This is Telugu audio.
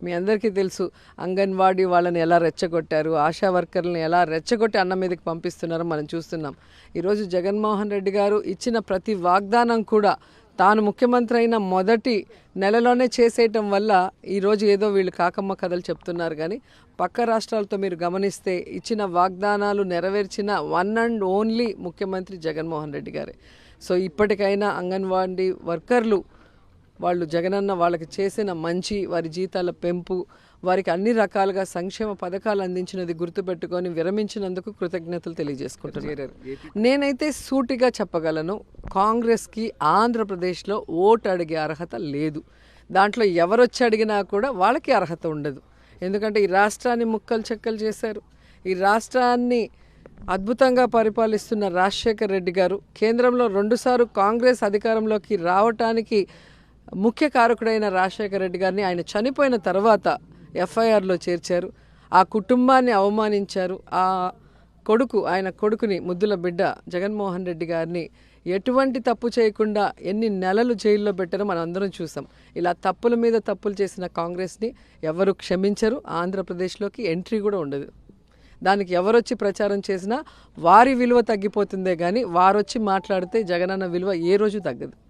మీ అందరికీ తెలుసు అంగన్వాడీ వాళ్ళని ఎలా రెచ్చగొట్టారు ఆశా వర్కర్లను ఎలా రెచ్చగొట్టి అన్నం మీదకి పంపిస్తున్నారో మనం చూస్తున్నాం. ఈరోజు జగన్మోహన్ రెడ్డి గారు ఇచ్చిన ప్రతి వాగ్దానం కూడా తాను ముఖ్యమంత్రి అయిన మొదటి నెలలోనే చేసేయటం వల్ల ఈరోజు ఏదో వీళ్ళు కాకమ్మ కథలు చెప్తున్నారు కానీ పక్క రాష్ట్రాలతో మీరు గమనిస్తే ఇచ్చిన వాగ్దానాలు నెరవేర్చిన వన్ అండ్ ఓన్లీ ముఖ్యమంత్రి జగన్మోహన్ రెడ్డి గారే. సో ఇప్పటికైనా అంగన్వాడీ వర్కర్లు వాళ్ళు జగనన్న వాళ్ళకి చేసిన మంచి వారి జీతాల పెంపు వారికి అన్ని రకాలుగా సంక్షేమ పథకాలు అందించినది గుర్తుపెట్టుకొని విరమించినందుకు కృతజ్ఞతలు తెలియజేసుకుంటున్నారు నేనైతే సూటిగా చెప్పగలను కాంగ్రెస్కి ఆంధ్రప్రదేశ్లో ఓటు అడిగే అర్హత లేదు. దాంట్లో ఎవరొచ్చి అడిగినా కూడా వాళ్ళకి అర్హత ఉండదు. ఎందుకంటే ఈ రాష్ట్రాన్ని ముక్కలు చెక్కలు చేశారు. ఈ రాష్ట్రాన్ని అద్భుతంగా పరిపాలిస్తున్న రాజశేఖర్ రెడ్డి గారు కేంద్రంలో రెండుసార్లు కాంగ్రెస్ అధికారంలోకి రావటానికి ముఖ్య కారకుడైన రాజశేఖర రెడ్డి గారిని ఆయన చనిపోయిన తర్వాత ఎఫ్ఐఆర్లో చేర్చారు. ఆ కుటుంబాన్ని అవమానించారు. ఆ కొడుకు ఆయన కొడుకుని ముద్దుల బిడ్డ జగన్మోహన్ రెడ్డి గారిని ఎటువంటి తప్పు చేయకుండా ఎన్ని నెలలు జైల్లో పెట్టారో మనం అందరం చూసాం. ఇలా తప్పుల మీద తప్పులు చేసిన కాంగ్రెస్ని ఎవరు క్షమించరు. ఆంధ్రప్రదేశ్లోకి ఎంట్రీ కూడా ఉండదు. దానికి ఎవరొచ్చి ప్రచారం చేసినా వారి విలువ తగ్గిపోతుందే కానీ వారొచ్చి మాట్లాడితే జగనన్న విలువ ఏ రోజు తగ్గదు.